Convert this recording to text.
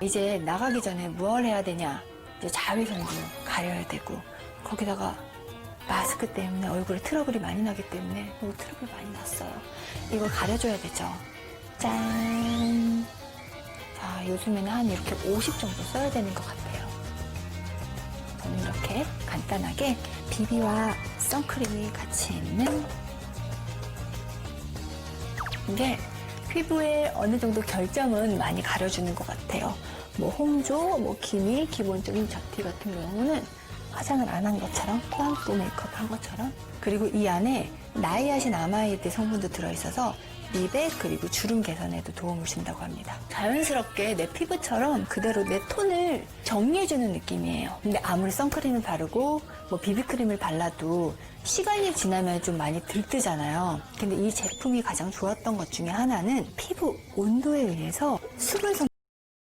이제 나가기 전에 무얼 해야 되냐? 이제 자외선도 가려야 되고 거기다가 마스크 때문에 얼굴에 트러블이 많이 나기 때문에 뭐 트러블 많이 났어요. 이걸 가려줘야 되죠. 짠. 자, 요즘에는 한 이렇게 50 정도 써야 되는 것 같아요. 저는 이렇게 간단하게 비비와 선크림이 같이 있는 이게 피부에 어느 정도 결점은 많이 가려주는 것 같아요. 뭐 홍조, 뭐 기미, 기본적인 잡티 같은 경우는 화장을 안 한 것처럼 플라우스 메이크업 한 것처럼 그리고 이 안에 나이아신 아마이드 성분도 들어있어서 미백 그리고 주름 개선에도 도움을 준다고 합니다. 자연스럽게 내 피부처럼 그대로 내 톤을 정리해주는 느낌이에요. 근데 아무리 선크림을 바르고 뭐 비비크림을 발라도 시간이 지나면 좀 많이 들뜨잖아요. 근데 이 제품이 가장 좋았던 것 중에 하나는 피부 온도에 의해서 수분 성